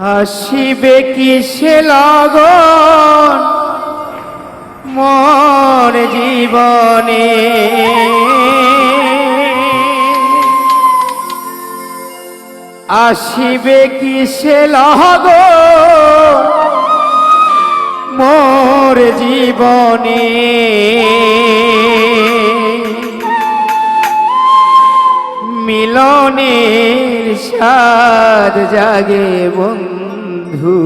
আসিবে কিসে লগন? মোর জীবনে? আসিবে কিসে লগন? মোর জীবনে? মিলনের সাদ জাগে বন্ধু।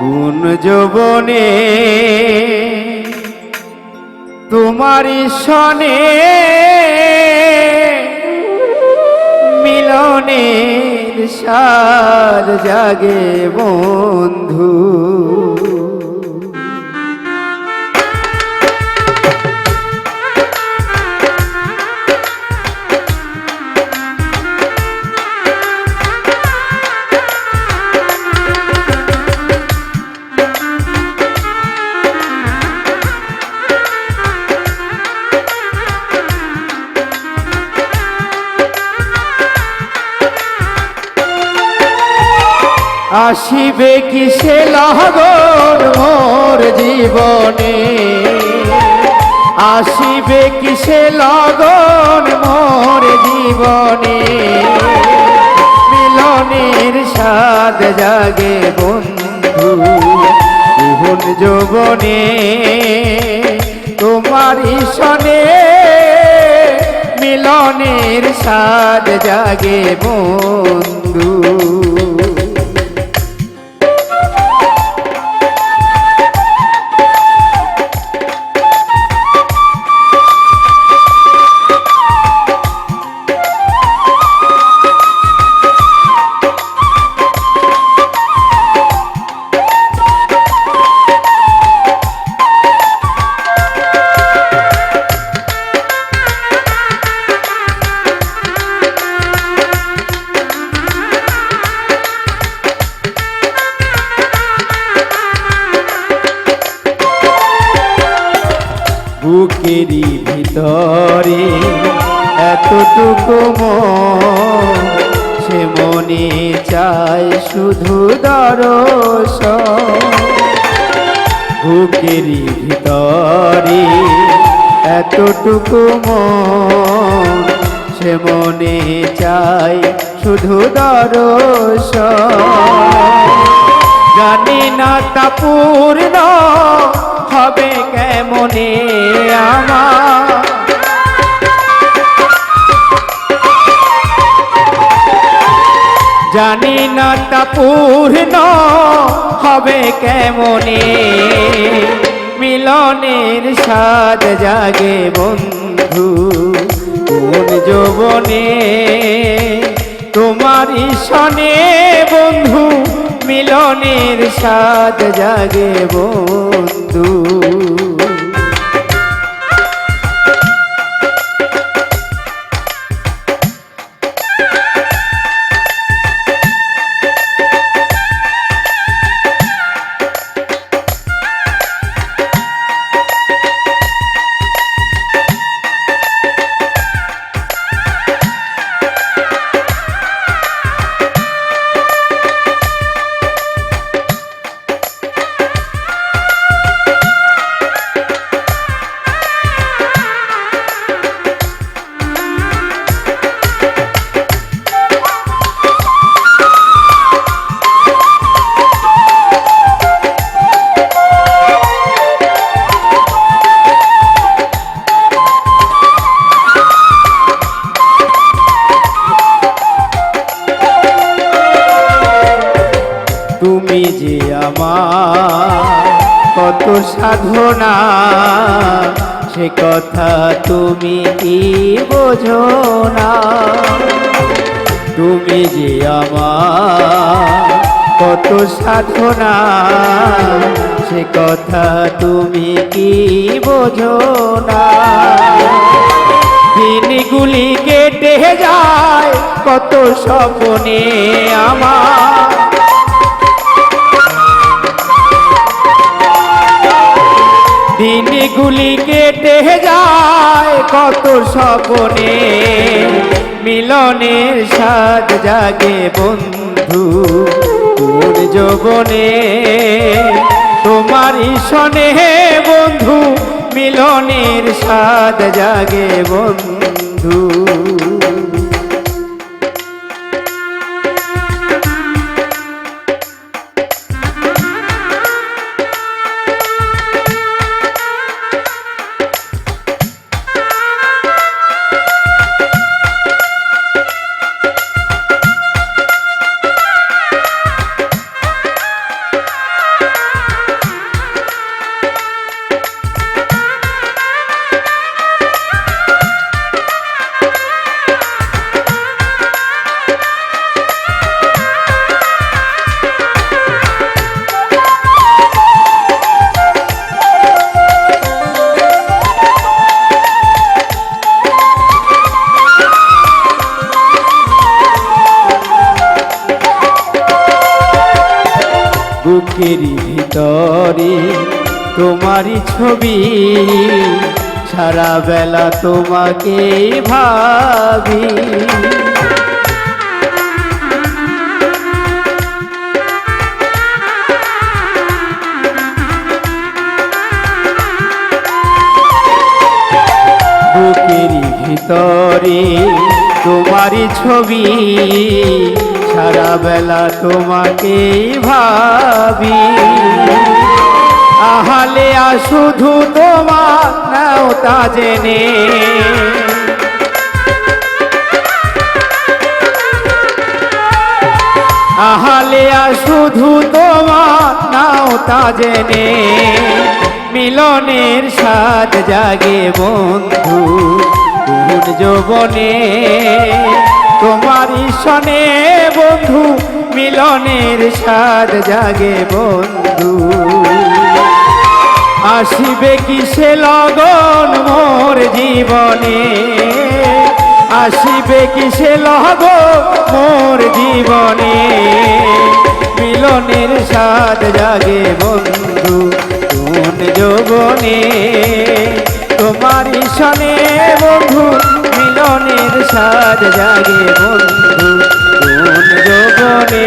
কোন যৌবনে তোমারি সনে মিলনের সাদ জাগে বন্ধু। আসিবে কিসে লগন মোর জীবনে? আসিবে কিসে লগন মোর জীবনে? মিলনের সাদ জাগে বন্ধু কোন যৌবনে। তোমার সনে মিলনের সাদ জাগে বন্ধু। বুকেরই ভিতরে। এতটুকু সে মনে চায় শুধু দরস বুকেরই ভিতরে এতটুকু সে মনে চায় শুধু দরস জানি না তা পূর্ণ হবে কেমনে আমার? জানি না তা পূর্ণ হবে কেমনে। মিলনের সাদ জাগে বন্ধু কোন যৌবনে। তোমারই সনে বন্ধু মিলনের সাদ জাগে বন্ধু। সাধনা সে কথা তুমি কি বোঝো না? তুমি যে আমার কত সাধনা সে কথা তুমি কি বোঝো না? দিনগুলি কেটে যায়, কত স্বপ্নে আমার। দিনগুলি কেটে যায়, কত স্বপ্নে। মিলনের স্বাদ জাগে বন্ধু তোর যৌবনে। তোমার সনে বন্ধু, মিলনের স্বাদ জাগে বন্ধু। তোমারই ছবি সারা বেলা তোমাকে ভাবি। বুকের ভিতরে তোমারই ছবি সারা বেলা তোমাকে ভাবি। শুধু তোমার নাও তা জেনে। আহালে আ শুধু তোমার নাও তা জেনে। মিলনের স্বাদ জাগে বন্ধু কোন যৌবনে। তোমারই সনে বন্ধু, মিলনের স্বাদ জাগে বন্ধু। আসিবে কিসে লগন মোর জীবনে? আসিবে কিসে লগন মোর জীবনে? মিলনের স্বাদ জাগে বন্ধু, কোন যৌবনে? তোমার সনে বন্ধু, মিলনের স্বাদ জাগে বন্ধু, কোন যৌবনে?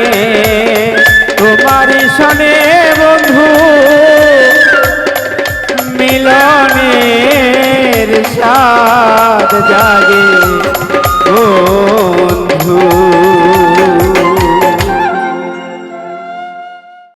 তোমার সনে याद जागे। ओ